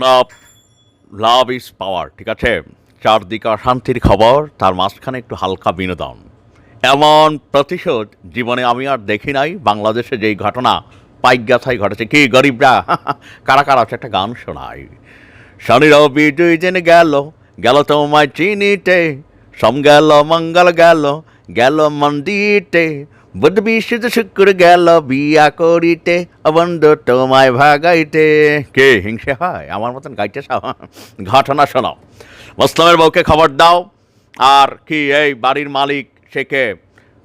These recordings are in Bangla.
লাভ ইজ পাওয়ার ঠিক আছে? চারদিকে অশান্তির খবর, তার মাঝখানে একটু হালকা বিনোদন। এমন প্রতিশোধ জীবনে আমি আর দেখি নাই, বাংলাদেশে যেই ঘটনা পাইগাছাই ঘটেছে। কি গরিবরা? কারা কারা আছে? একটা গান শোনাই। শনি রবি দুই দিন গেল গেল তোমায় চিনিতে, সম গেল, মঙ্গল গেল গেল মন্দিরতে বুধ বিশুদ্ধ শুক্র গেল বিয়া করিতে বন্ধু তোমায় ভাগাইতে কে হিংসে হয় আমার মতন গাইতে? ঘটনা শোনাও মুসলামের বউকে খবর দাও আর কি এই বাড়ির মালিক সে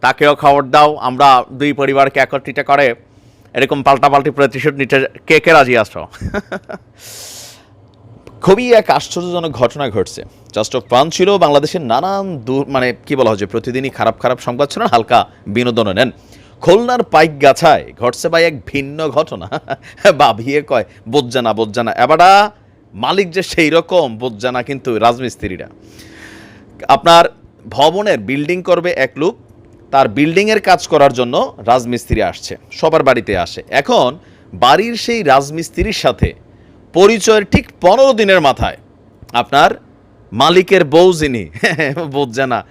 তাকেও খবর দাও আমরা দুই পরিবারকে একত্রিত করে এরকম পাল্টাপাল্টি প্রতিশোধ নিতে কে কে রাজি আছো খুবই এক আশ্চর্যজনক ঘটনা ঘটছে। জাস্ট অফ প্রাণ ছিল, বাংলাদেশের নানান দূর মানে কি বলা হয় যে প্রতিদিনই খারাপ খারাপ সংবাদ ছিল, হালকা বিনোদনও নেন। খুলনার পাইক গাছায় ঘটছে ভাই এক ভিন্ন ঘটনা। বাভিয়ে কয় বোজ্জানা বোজ্জানা এবারা মালিক যে সেই রকম বোজ্জানা কিন্তু রাজমিস্ত্রিরা। আপনার ভবনের বিল্ডিং করবে এক লোক, তার বিল্ডিংয়ের কাজ করার জন্য রাজমিস্ত্রি আসছে, সবার বাড়িতে আসে। এখন বাড়ির সেই রাজমিস্ত্রির সাথে পরিচয়ের ঠিক পনেরো দিনের মাথায়। আপনার মালিকের বউ যিনি বোঝে না,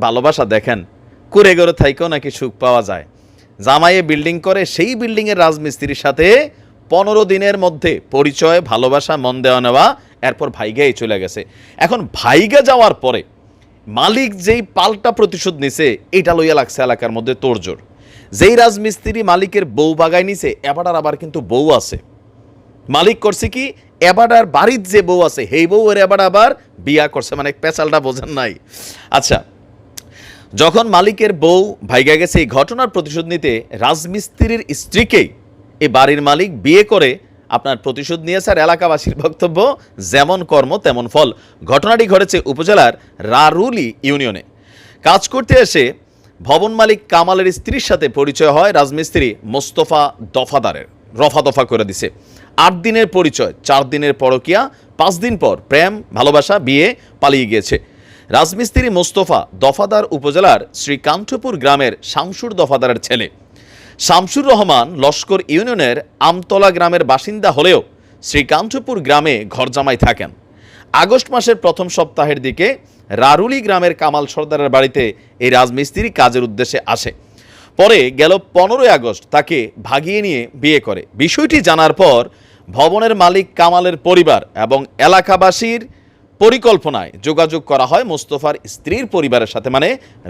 ভালোবাসা দেখেন কুড়ে গড়ে থাইকেও নাকি সুখ পাওয়া যায়। জামাইয়ে বিল্ডিং করে, সেই বিল্ডিংয়ের রাজমিস্ত্রির সাথে পনেরো দিনের মধ্যে পরিচয়, ভালোবাসা, মন দেওয়া নেওয়া, এরপর ভাইগাই চলে গেছে। এখন ভাইগা যাওয়ার পরে মালিক যেই পাল্টা প্রতিশোধ নিছে, এটা লইয়া লাগছে এলাকার মধ্যে তোড়জোড়। যেই রাজমিস্ত্রি মালিকের বউ বাগায় নিছে, এবার আবার কিন্তু বউ আছে। মালিক করছে কি? এবার আর বাড়ির যে বউ আছে, সেই বউ এর এবার আবার বিয়া করছে মানে পেঁচালটা বোঝেন নাই। আচ্ছা যখন মালিকের বউ ভাইগা গেছে, এই ঘটনার প্রতিশোধ নিতে রাজমিস্ত্রির স্ত্রীকেই এই বাড়ির মালিক বিয়ে করে আপনার প্রতিশোধ নিয়েছে, আর এলাকাবাসীর বক্তব্য, যেমন কর্ম, তেমন ফল। ঘটনাটি ঘটেছে উপজেলার রারুলি ইউনিয়নে। কাজ করতে এসে ভবন মালিক কামালের স্ত্রীর সাথে পরিচয় হয়, রাজমিস্ত্রি মোস্তফা দফাদারের, রফা দফা করে দিছে। আট দিনের পরিচয়, চার দিনের পরকিয়া, পাঁচ দিন পর প্রেম, ভালোবাসা, বিয়ে পালিয়ে গিয়েছে। রাজমিস্ত্রি মোস্তফা দফাদার উপজেলার শ্রীকান্তপুর গ্রামের শামসুর দফাদারের ছেলে। শামসুর রহমান লস্কর ইউনিয়নের আমতলা গ্রামের বাসিন্দা হলেও শ্রীকান্তপুর গ্রামে ঘরজামাই থাকেন। আগস্ট মাসের প্রথম সপ্তাহের দিকে রারুলি গ্রামের কামাল সর্দারের বাড়িতে এই রাজমিস্ত্রি কাজের উদ্দেশ্যে আসে। পরে গেল পনেরোই আগস্ট তাকে ভাগিয়ে নিয়ে বিয়ে করে। বিষয়টি জানার পর ভবনের মালিক কামালের পরিবার এবং এলাকাবাসীর পরিকল্পনায় যোগাযোগ করা হয় মোস্তফার স্ত্রীর পরিবারের সাথে মানে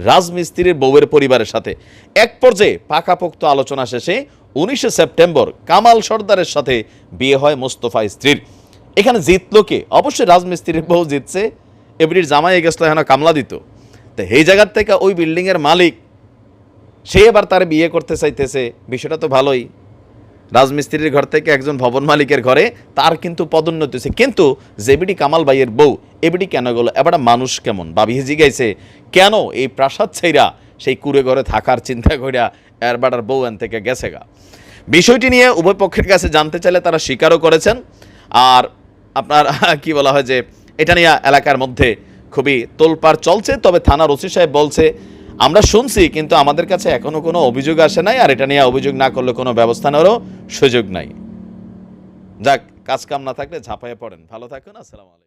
রাজমিস্ত্রির বউয়ের পরিবারের সাথে। এক পর্যায়ে পাকাপোক্ত আলোচনা শেষে উনিশে সেপ্টেম্বর কামাল সর্দারের সাথে বিয়ে হয় মোস্তফা স্ত্রীর। এখানে জিতলো কে? অবশ্যই রাজমিস্ত্রির বউ জিতছে। এবারির জামাই গেছিল এখানে কামলা দিত। তো এই জায়গার থেকে ওই বিল্ডিংয়ের মালিক সে এবার তার বিয়ে করতে চাইতেছে। বিষয়টা তো ভালোই। রাজমিস্ত্রির ঘর থেকে একজন ভবন মালিকের ঘরে তার কিন্তু পদোন্নতি হয়েছে। কিন্তু জেবিডি কামাল ভাইয়ের বউ, এবিডি কেন গেল? এবার মানুষ কেমন? বা ভিজি গাইছে, কেন এই প্রাসাদ ছাইরা সেই কুড়ে ঘরে থাকার চিন্তা করিয়া এরবাটার বউ এন থেকে গেছে গা? বিষয়টি নিয়ে উভয় পক্ষের কাছে জানতে চাইলে তারা স্বীকারও করেছেন। আর আপনার কি বলা হয় যে, এটা নিয়ে এলাকার মধ্যে খুবই তোলপাড় চলছে। তবে থানার ওসি সাহেব বলছে আমরা শুনছি, কিন্তু আমাদের কাছে এখনও কোনো অভিযোগ আসে নাই, আর এটা নিয়ে অভিযোগ না করলে কোনো ব্যবস্থা নেওয়ারও সুযোগ নাই। যাক, কাজ কাম না থাকলে ঝাঁপাইয়ে পড়েন। ভালো থাকুন, আসসালামু আলাইকুম।